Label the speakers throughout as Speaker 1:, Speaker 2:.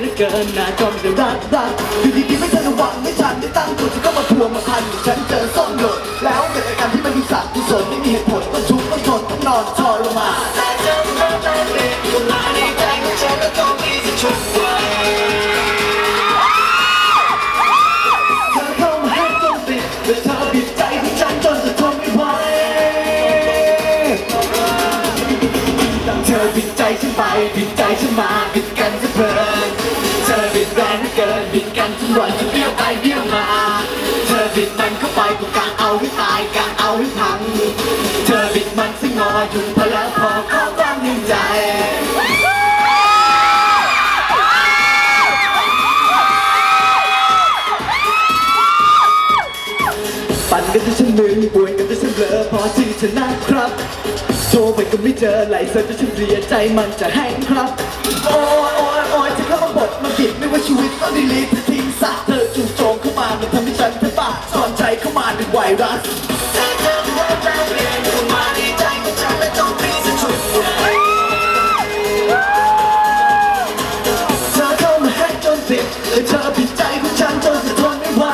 Speaker 1: เหลือเกินนะจอมจะรักรักอยู่ดีๆไม่ทันระวังไม่ทันได้ตั้งตัวฉันก็มาทวงมาพันฉันเจอส้มหล่นแล้วเกิดอาการที่มันมีสารกุศลไม่มีเหตุผลต้องชุบต้องทนต้องนอนทรมา
Speaker 2: แต่เธอไม่ได้เรียนอยู่มาในใจของฉันแล้วต้องมีจะชุบไว้
Speaker 1: เธอเข้ามาให้จนติดและเธอบิดใจของฉันจนจะทนไม่ไหวเธอบิดใจฉันไปบิดใจฉันมาบิดกันจะเพลิน กันจนวันจะเบี้ยวไปเบี้ยวมา เธอบิดมันเข้าไปกูกะเอาให้ตายกะเอาให้พัง เธอบิดมันซึ่งงออยู่พอแล้วพอขอความเห็นใจปั่นกันจนฉันมึนป่วยกันจนฉันเบลอพอที่ชนะครับโทรไปก็ไม่เจอไหลเซอร์จนฉันเสียใจมันจะแห้งครับ โอ้ยโอ้ยโอ้ยิดไม่ว่าชีวิตต้องดีลีททิ้งซะเธอจู่โจมเข้ามามันทำให้ฉันแทบบ้าสอนใจเข้ามาเป็นไวรัส
Speaker 2: เธอไม่ได้เรียนอยู่มาในใจของฉันแล้วต้องมีจะชุบไว้
Speaker 1: เธอเข้ามาให้จนติดและเธอผิดใจของฉันจนจะทนไม่ไหว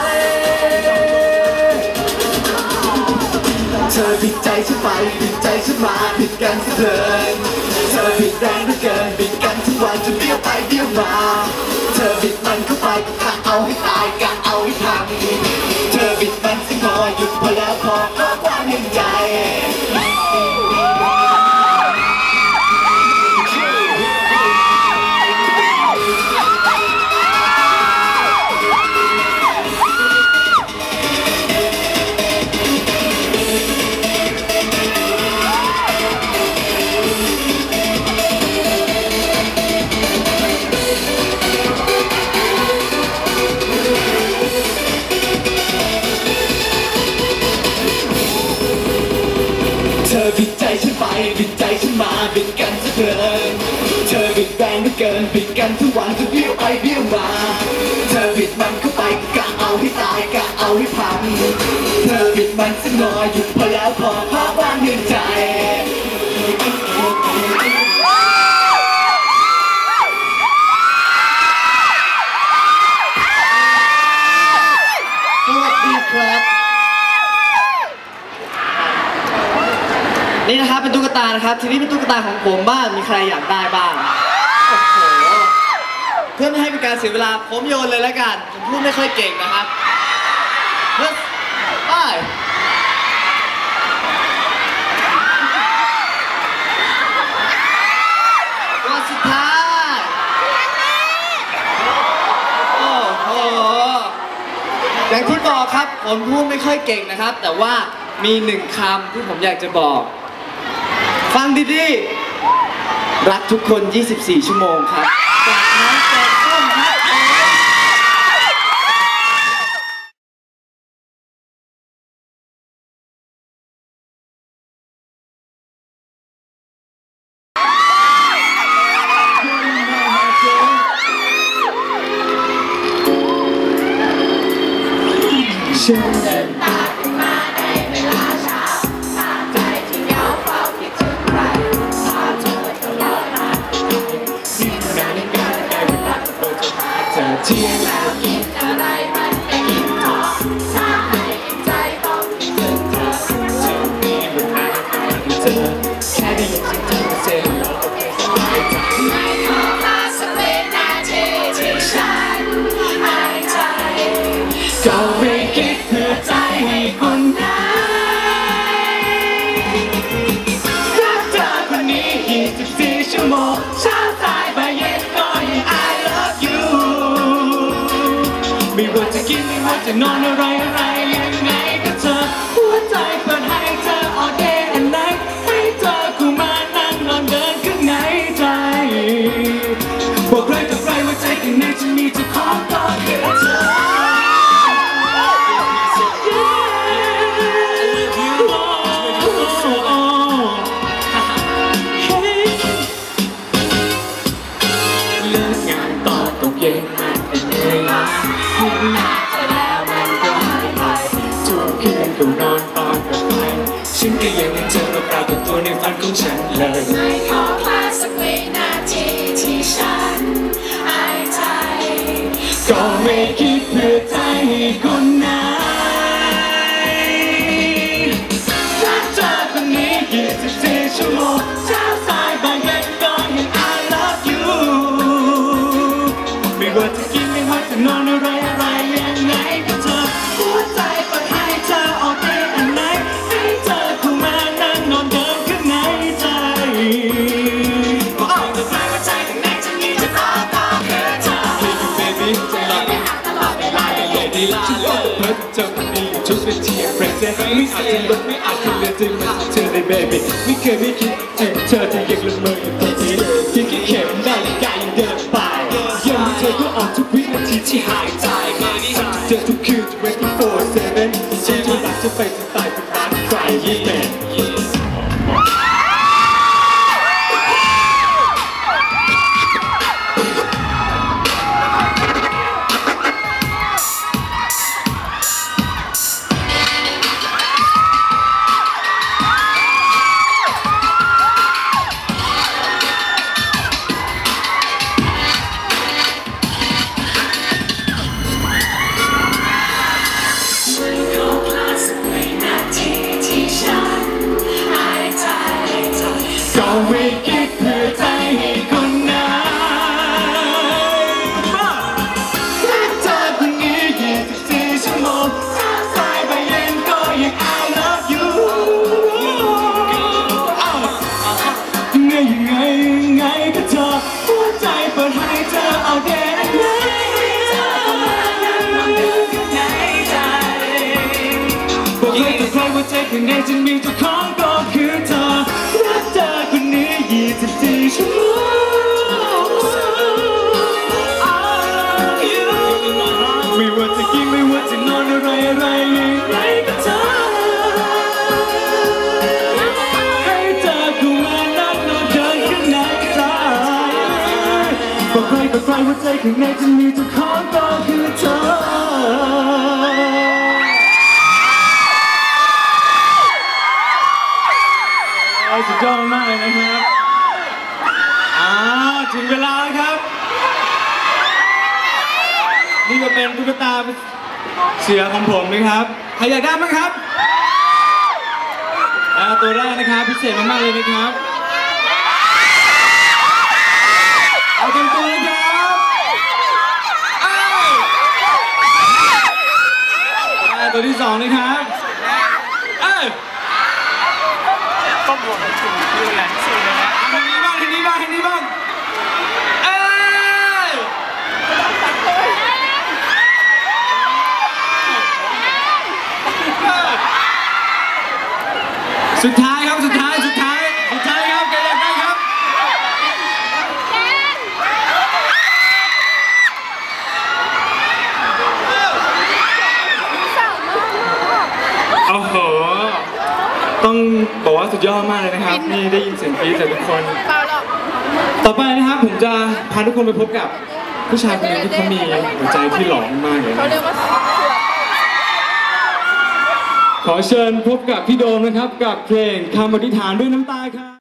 Speaker 1: เธอผิดใจฉันไปผิดใจฉันมาผิดกันเถินเธอผิดแรงเหลือเกินผิดกันทุกวันจนเบี้ยวไปเบี้ยวมา เธอบิดมันเข้าไปก็กะเอาให้ตายกะเอาให้พังเธอบิดมันสิพอหยุดพอแล้วพอขอความเห็นใจเบี้ยวมาเธอบิดมันเข้าไปกะเอาให้ตายกะเอาให้พังเธอบิดมันสักหน่อยหยุดพอแล้วพอพาบ้านเงินใจสวัสดีครับ นี่นะครับเป็นตุ๊กตานะครับ ทีนี้เป็นตุ๊กตาของผมบ้างมีใครอยากได้บ้าง พื่อไม่ให้เป็นการเสียเวลาผมโยนเลยแล้วกัน ผมพูดไม่ค่อยเก่งนะครับเพื่อไปตัวสุดท้ายโอ้โหอย่างที่บอกครับ ผมพูดไม่ค่อยเก่งนะครับ แต่ว่ามีหนึ่งคำที่ผมอยากจะบอก ฟังดีๆ รักทุกคน 24 ชั่วโมงครับจากน้องแกงส้มครับฉัน
Speaker 3: ตาขึ้นมา ค
Speaker 1: นไห
Speaker 3: นรั
Speaker 1: กเธอคน
Speaker 3: นี้
Speaker 1: 24ชั่วโมงเช้าสายบ่ายเย็นก็ยัง I love you ไม่ว่าจะกินไม่ว่าจะนอนอะไรอะไรยัง ฉันก็ยังไม่เจอกับปรากฏตัวในฝันของฉันเลย
Speaker 3: ไม่ขอพลาดสักวินาทีที่ฉันหายใจ ก็ไม่คิดเพื่อใจคนไหนถ้าเจอคนนี้24ชั่วโมงเช้าสายบายเย็นก็ยัง I love you ไม่ว่าจะ ลยดีล่าเลยเพิ่งเจอคนดีชุดเป็นเทียร์เฟรนด์ไม่อาจจะลดไม่อาจจะเลือนจึงมาเธอใน baby ไม่เคยไม่คิดถึงเธอจะยังละเมออยู่ตรงนี้ยังแค่เข็มได้และกายยังเดินไปยังมีเธอก็ออกทุกวินาทีที่หายใจฉันจะเจอทุกคืน24/7ฉันจะรักจะไปจะตายจะรักใครยิ่งเป็น
Speaker 4: ก็
Speaker 3: ไวใจข้างในจะมีเจ้าของก็คือเธอโอ้สุดยอดมากเลยนะครับอ่าถึงเวลาแล้วครับ นี่ก็เป็นตุ๊กตาเสือของผมนะครับ ใครอยากได้บ้างครับอ่าตัวแรกนะครับพิเศษมากๆเลยนะครับ เอาเต็มตัวเลยครับอ้าวอ่าตัวที่ สองนะครับเอ้ยต้องบวกเป็นกลุ่มที่แรงสุดเลยนะทีนี้บ้างทีนี้บ้างทีนี้บ้างเอ้ยสุดท้ายครับสุดท้ายสุดท้ายสุดท้ายครับใครอยากได้ครับ โอ้โห ต้องบอกว่าสุดยอดมากเลยนะครับนี่ได้ยินเสียงกรี๊ดจากทุกคน
Speaker 4: เปล่าหรอก
Speaker 3: ต่อไปนะครับผมจะพาทุกคนไปพบกับผู้ชายคนหนึงที่เขามีหัวใจที่หลอมมากเลย
Speaker 4: เขา
Speaker 3: นะ
Speaker 4: เรียกว่าเสือ
Speaker 3: ขอเชิญพบกับพี่โดมนะครับกับเพลงคำอธิษฐานด้วยน้ำตาครับ